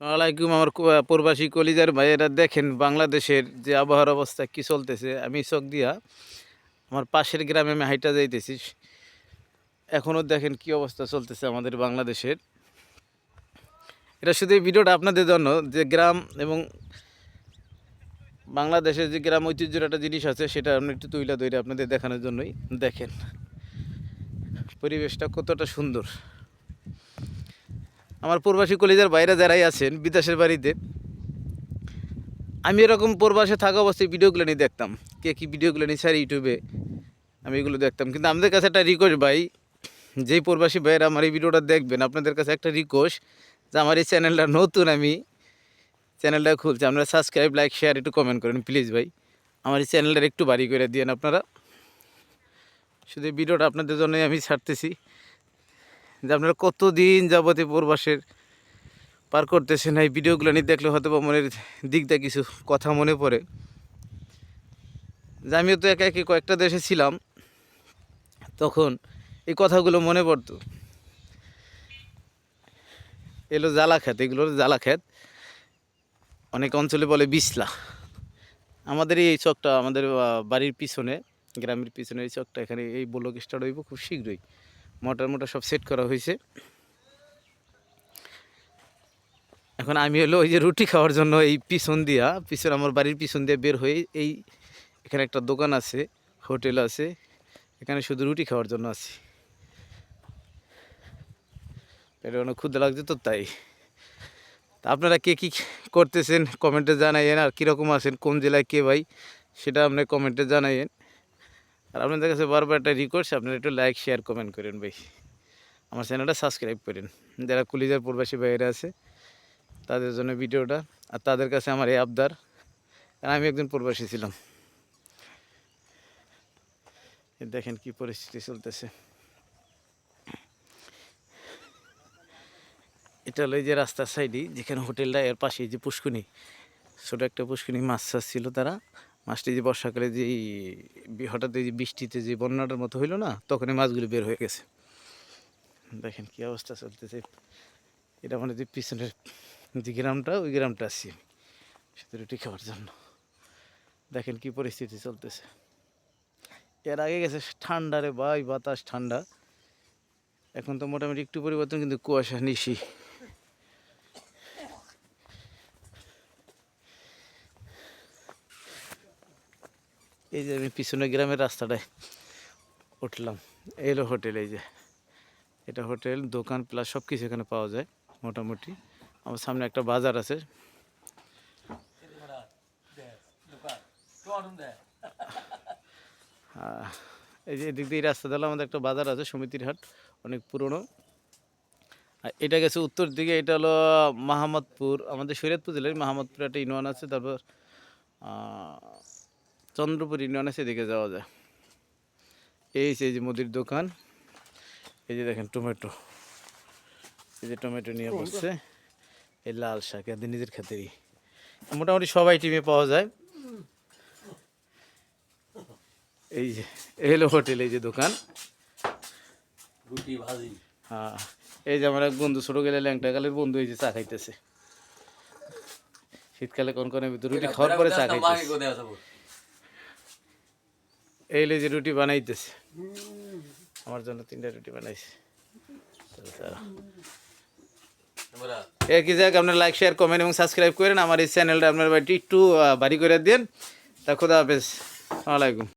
আলাইকুম আমার প্রবাসী কলিজার ভাইয়েরা দেখেন বাংলাদেশের যে আবহাওয়ার অবস্থা কি চলতেছে। আমি চোখ দিয়া আমার পাশের গ্রামে আমি হাইটা যাইতেছি। এখনও দেখেন কি অবস্থা চলতেছে আমাদের বাংলাদেশের। এটা শুধু এই ভিডিওটা আপনাদের জন্য যে গ্রাম এবং বাংলাদেশের যে গ্রাম ঐতিহ্যের একটা জিনিস আছে, সেটা আমি একটু তুইলা তৈরি আপনাদের দেখানোর জন্যই দেখেন। পরিবেশটা কতটা সুন্দর। আমার প্রবাসী কলেজের বাইরে যারাই আছেন বিদেশের বাড়িতে, আমি এরকম প্রবাসে থাকা অবস্থায় ভিডিওগুলো নিয়ে দেখতাম। কে কী ভিডিওগুলো নিয়ে স্যার ইউটিউবে আমি এগুলো দেখতাম। কিন্তু আমাদের কাছে একটা রিকোয়েস্ট ভাই, যেই প্রবাসী ভাইয়েরা আমার এই ভিডিওটা দেখবেন, আপনাদের কাছে একটা রিকোয়েস্ট যে আমার এই চ্যানেলটা নতুন আমি চ্যানেলটা খুলছি। আপনারা সাবস্ক্রাইব লাইক শেয়ার একটু কমেন্ট করেন প্লিজ ভাই। আমার এই চ্যানেলটা একটু বাড়ি করে দিয়েন আপনারা। শুধু ভিডিওটা আপনাদের জন্যই আমি ছাড়তেছি। যে আপনারা কতদিন যাবতে প্রবাসের পার করতেছেন এই ভিডিওগুলো নিয়ে দেখলে হয়তো বা মনের দিক দিয়ে কিছু কথা মনে পড়ে। যে আমিও তো একা একি কয়েকটা দেশে ছিলাম, তখন এই কথাগুলো মনে পড়তো। এলো জ্বালা খেত, এগুলো হলো জ্বালা খেত। অনেক অঞ্চলে বলে বিসলা আমাদের এই চকটা আমাদের বাড়ির পিছনে, গ্রামের পিছনে এই চকটা, এখানে এই ব্লক স্টার্ট হইব খুব শীঘ্রই। মোটর মোটর সব সেট করা হয়েছে এখন আমি হলো ওই যে রুটি খাওয়ার জন্য এই পিছন দিয়া, পিছন আমার বাড়ির পিছন দিয়ে বের হয়ে এই এখানে একটা দোকান আছে, হোটেল আছে, এখানে শুধু রুটি খাওয়ার জন্য আছি। এটা অনেক ক্ষুদ্র লাগছে তো তাই। তা আপনারা কে কী করতেছেন? কমেন্টে জানাইয়েন আর কীরকম আছেন? কোন জেলায় কে ভাই? সেটা আপনি কমেন্টে জানাইয়েন। আর আপনাদের কাছে বারবার একটা রিকোয়েস্ট আপনারা একটু লাইক শেয়ার কমেন্ট করেন ভাই। আমার চ্যানেলটা সাবস্ক্রাইব করেন। যারা কুলিজার প্রবাসী বাইরে আছে, তাদের জন্য ভিডিওটা। আর তাদের কাছে আমার এই আবদার, কারণ আমি একজন প্রবাসী ছিলাম। দেখেন কি পরিস্থিতি চলতেছে। এটা হলো যে রাস্তার সাইডে যেখানে হোটেলটা এর পাশে যে পুষ্কুনি ছোটো একটা পুষ্কুনি মাছ ছিল তারা। মাছটি যে বর্ষাকালে যে হঠাৎ এই যে বৃষ্টিতে যে বন্যাটার মতো হইল না তখন এই মাছগুলো বের হয়ে গেছে। দেখেন কি অবস্থা চলতেছে। এটা মানে যে পিছনের যে গ্রামটা, ওই গ্রামটা আসছি আমি শুধু রুটি খাওয়ার জন্য। দেখেন কি পরিস্থিতি চলতেছে। এর আগে গেছে ঠান্ডা রে ভাই, বাতাস ঠান্ডা। এখন তো মোটামুটি একটু পরিবর্তন, কিন্তু কুয়াশা নিশি। এই যে আমি পিছনে গ্রামের রাস্তাটায় উঠলাম। এই হলো হোটেল, এই যে। এটা হোটেল, দোকান প্লাস সব কিছু এখানে পাওয়া যায়, মোটামুটি। আমার সামনে একটা বাজার আছে। এই যে এদিক দিয়ে রাস্তা দিলে আমাদের একটা বাজার আছে, সমিতির হাট, অনেক পুরনো। এটা গেছে উত্তর দিকে, এটা হলো মাহমদপুর আমাদের শরীয়তপুর জেলার মাহমদপুর একটা ইউনিয়ন আছে। তারপর চন্দ্রপুর ইউনিয়ন এদিকে যাওয়া যায়। এই এই যে মুদির দোকান। এই যে দেখেন টমেটো। এই যে টমেটো নিয়ে বসছে। এই লাল শাক এদের নিজের ক্ষেতেরই মোটামুটি সবাই টিমে পাওয়া যায়। এই যে এই হলো হোটেল এই যে দোকান। রুটি ভাজি। হ্যাঁ এই যে আমার এক বন্ধু ছোটো গেলে ল্যাংটা কালের বন্ধু এই যে চা খাইতেছে। শীতকালে কোন কোন ভিতরে রুটি খাওয়ার পরে চা খাইতেছে। এই যে রুটি বানাইতেছে। আমার জন্য তিনটা রুটি বানাইছে। কি যাক, আপনার লাইক শেয়ার কমেন্ট এবং সাবস্ক্রাইব করেন। আমার এই চ্যানেলটা আপনার বাড়িটি একটু বাড়ি করে দিন। তা খোদা হাফেজ। আসসালামু আলাইকুম।